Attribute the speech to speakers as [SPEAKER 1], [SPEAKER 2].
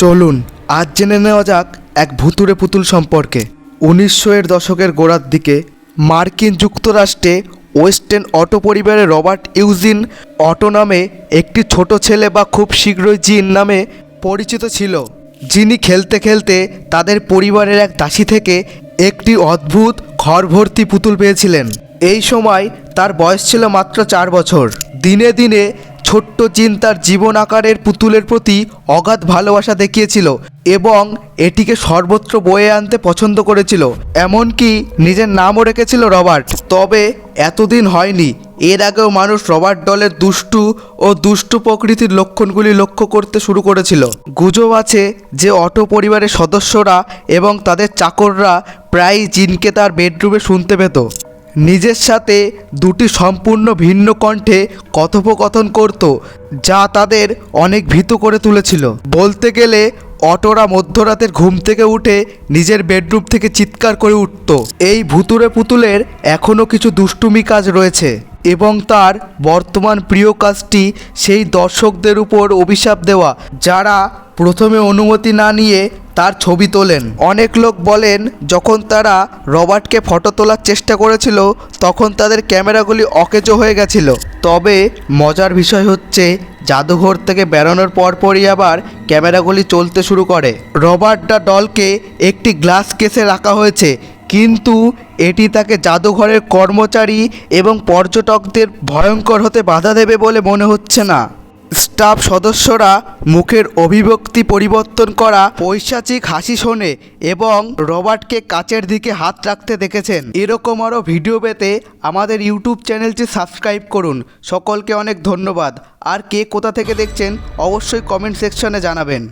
[SPEAKER 1] চলুন, আজ জেনে নেওয়া যাক এক ভুতুরে পুতুল সম্পর্কে। উনিশশো এর দশকের গোড়ার দিকে, মার্কিন যুক্তরাষ্ট্রে ওয়েস্টার্ন অটো পরিবারের রবার্ট ইউজিন অটো নামে একটি ছোট ছেলে বা খুব শীঘ্রই জিন নামে পরিচিত ছিল, যিনি খেলতে খেলতে তাদের পরিবারের এক দাসী থেকে একটি অদ্ভুত ঘরভর্তি পুতুল পেয়েছিলেন। এই সময় তার বয়স ছিল মাত্র চার বছর। দিনে দিনে ছোট্ট জিন তার জীবন আকারের পুতুলের প্রতি অগাধ ভালোবাসা দেখিয়েছিল এবং এটিকে সর্বত্র বয়ে আনতে পছন্দ করেছিল। এমনকি নিজের নামও রেখেছিল রবার্ট। তবে এতদিন হয়নি। এর আগেও মানুষ রবার্ট ডলের দুষ্টু ও দুষ্টু প্রকৃতির লক্ষণগুলি লক্ষ্য করতে শুরু করেছিল। গুজব আছে যে অটো পরিবারের সদস্যরা এবং তাদের চাকররা প্রায়ই জিনকে তার বেডরুমে শুনতে পেত। নিজের সাথে দুটি সম্পূর্ণ ভিন্ন কণ্ঠে কথোপকথন করত, যা তাদের অনেক ভীত করে তুলেছিল। বলতে গেলে, অটোরা মধ্যরাতের ঘুম থেকে উঠে নিজের বেডরুম থেকে চিৎকার করে উঠত। এই ভুতুরে পুতুলের এখনও কিছু দুষ্টুমি কাজ রয়েছে এবং তার বর্তমান প্রিয় কাজটি সেই দর্শকদের উপর অভিশাপ দেওয়া, যারা প্রথমে অনুমতি না নিয়ে তার ছবি তোলেন। অনেক লোক বলেন, যখন তারা রবার্টকে ফটো তোলার চেষ্টা করেছিল, তখন তাদের ক্যামেরাগুলি অকেজো হয়ে গেছিল। তবে মজার বিষয় হচ্ছে, জাদুঘর থেকে বেরোনোর পরপরই আবার ক্যামেরাগুলি চলতে শুরু করে। রবার্ট ডা ডলকে একটি গ্লাস কেসে রাখা হয়েছে, কিন্তু এটি তাকে জাদুঘরের কর্মচারী এবং পর্যটকদের ভয়ঙ্কর হতে বাধা দেবে বলে মনে হচ্ছে না। স্টাফ সদস্যরা মুখের অভিব্যক্তি পরিবর্তন করা পৈশাচিক হাসি শোনে এবং রবার্টকে কাচের দিকে হাত রাখতে দেখেছেন। এরকম আরও ভিডিও পেতে আমাদের ইউটিউব চ্যানেলটি সাবস্ক্রাইব করুন। সকলকে অনেক ধন্যবাদ। আর কে কোথা থেকে দেখছেন, অবশ্যই কমেন্ট সেকশনে জানাবেন।